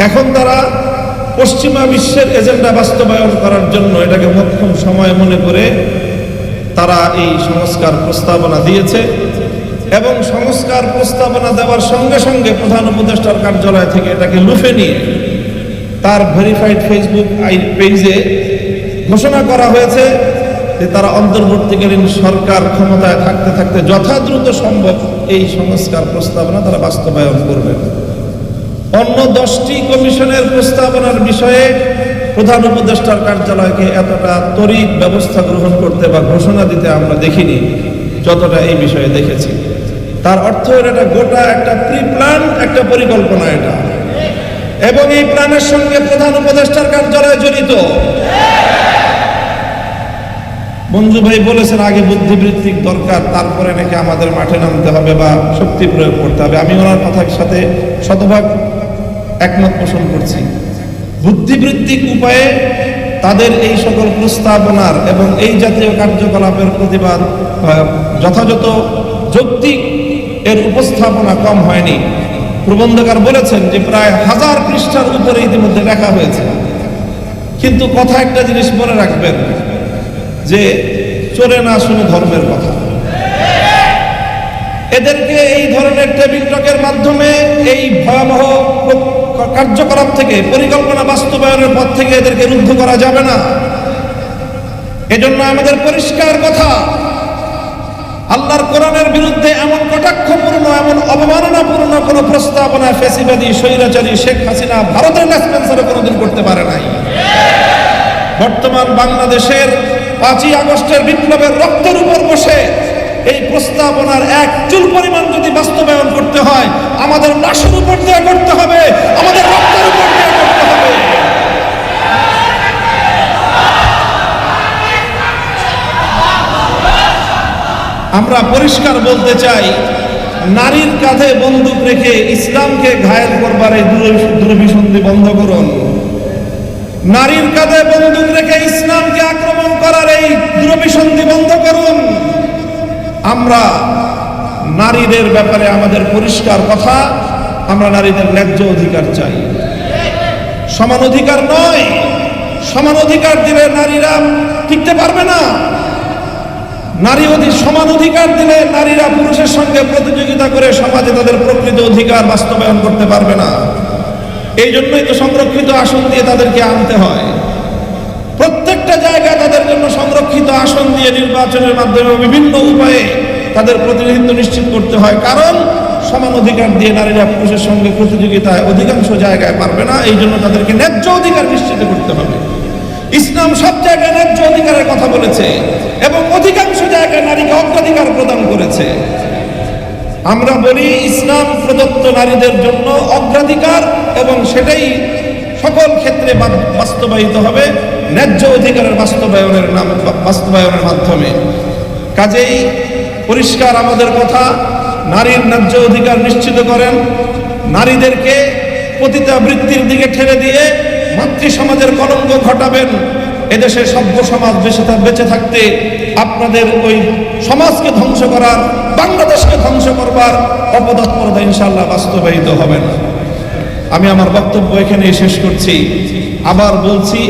এখন তারা পশ্চিমা বিশ্বের এজেন্ডা বাস্তবায়ন করার জন্য এটাকে মক্ষম সময় মনে করে তারা এই সংস্কার প্রস্তাবনা দিয়েছে এবং সংস্কার প্রস্তাবনা দেওয়ার সঙ্গে সঙ্গে প্রধান উপদেষ্টার কার্যালয় থেকে এটাকে লুফে নিয়ে তার ভেরিফাইড ফেসবুক পেজে ঘোষণা করা হয়েছে যে তারা অন্তর্বর্তীকালীন সরকার ক্ষমতায় থাকতে থাকতে যথাদ্রুত সম্ভব এই সংস্কার প্রস্তাবনা তারা বাস্তবায়ন করবেন অন্য দশটি কমিশনের প্রস্তাবনার বিষয়ে প্রধান উপদেষ্টার কার্যালয়কে এতটা তড়িৎ ব্যবস্থা গ্রহণ করতে বা ঘোষণা দিতে আমরা দেখিনি, যতটা এই বিষয়ে দেখেছি। তার অর্থ এটা গোটা একটা প্রি প্ল্যান একটা পরিকল্পনা এটা। এবং এই প্ল্যানের সঙ্গে প্রধান উপদেষ্টার কার্যালয় জড়িত। মঞ্জু ভাই বলেছেন, আগে বুদ্ধিবৃত্তিক দরকার, তারপরে নাকি আমাদের মাঠে নামতে হবে বা শক্তি প্রয়োগ করতে হবে। আমি ওনার কথার সাথে শতভাগ একমত পোষণ করছি। বুদ্ধিবৃত্তিক উপায়ে তাদের এই সকল প্রস্তাবনার এবং এই জাতীয় কার্যকলাপের প্রতিবাদ যথাযথ যৌক্তিক এর উপস্থাপনা কম হয়নি। প্রবন্ধকার বলেছেন যে প্রায় হাজার পৃষ্ঠার উপরে ইতিমধ্যে লেখা হয়েছে। কিন্তু কথা একটা জিনিস মনে রাখবেন, যে চলে না শুনে ধর্মের কথা। এদেরকে এই ধরনের টেবিল টকের মাধ্যমে এই ভয়াবহ কার্যকলাপ থেকে, পরিকল্পনা বাস্তবায়নের পথ থেকে এদেরকে রুদ্ধ করা যাবে না। এজন্য আমাদের পরিষ্কার কথা, আল্লাহর কোরআনের বিরুদ্ধে এমন কটাক্ষপূর্ণ, এমন অবমাননাপূর্ণ কোন প্রস্তাবনা ফেসিবাদী, স্বৈরাচারী শেখ হাসিনা ভারতের ন্যাসপেন্সারে কোনোদিন করতে পারে নাই। বর্তমান বাংলাদেশের পাঁচই আগস্টের বিপ্লবের রক্তের উপর বসে এই প্রস্তাবনার এক চুল পরিমাণ বাস্তবায়ন করতে হয়, আমাদের লাশের উপর দিয়ে করতে হবে, আমাদের রক্তের উপর দিয়ে করতে হবে। আমরা পরিষ্কার বলতে চাই, নারীর কাঁধে বন্দুক রেখে ইসলামকে ঘায়েল করবার এই দূর- দুরভিসন্ধি বন্ধ করুন। নারীর কাঁধে বন্দুক রেখে ইসলামকে আক্রমণ করার এই দুরভিসন্ধি বন্ধ করুন। আমরা নারীদের ব্যাপারে আমাদের পরিষ্কার কথা, আমরা নারীদের ন্যায্য অধিকার চাই। সমান অধিকার নয়, সমান অধিকার দিলে নারীরা টিকতে পারবে না। নারী সমান অধিকার দিলে নারীরা পুরুষের সঙ্গে প্রতিযোগিতা করে সমাজে তাদের প্রকৃত অধিকার বাস্তবায়ন করতে পারবে না। এই জন্যই তো সংরক্ষিত আসন দিয়ে তাদেরকে আনতে হয়। প্রত্যেকটা জায়গায় তাদের জন্য সংরক্ষিত আসন দিয়ে নির্বাচনের মাধ্যমে বিভিন্ন উপায়ে তাদের প্রতিনিধিত্ব নিশ্চিত করতে হয়। কারণ সমান অধিকার দিয়ে নারীরা পুরুষের সঙ্গে প্রতিযোগিতায় অধিকাংশ জায়গায় পারবে না। এই জন্য তাদেরকে ন্যায্য অধিকার নিশ্চিত করতে হবে। ইসলাম সব জায়গায় ন্যায্য অধিকারের কথা বলেছে এবং অধিকাংশ জায়গায় নারীকে অগ্রাধিকার প্রদান করেছে। আমরা বলি, ইসলাম প্রদত্ত নারীদের জন্য অগ্রাধিকার এবং সেটাই সকল ক্ষেত্রে বাস্তবায়িত হবে। ন্যায্য অধিকারের বাস্তবায়নের নাম বাস্তবায়নের মাধ্যমে। কাজেই পরিষ্কার আমাদের কথা, নারীর ন্যায্য অধিকার নিশ্চিত করেন। নারীদেরকে পতিতাবৃত্তির দিকে ঠেলে দিয়ে মাতৃ সমাজের কলঙ্ক ঘটাবেন। এদেশে সভ্য সমাজ বেঁচে বেঁচে থাকতে আপনাদের ওই সমাজকে ধ্বংস করার, বাংলাদেশকে ধ্বংস করবার অপতৎপরতা ইনশাল্লাহ বাস্তবায়িত হবে না। আমি আমার বক্তব্য এখানেই শেষ করছি। আবার বলছি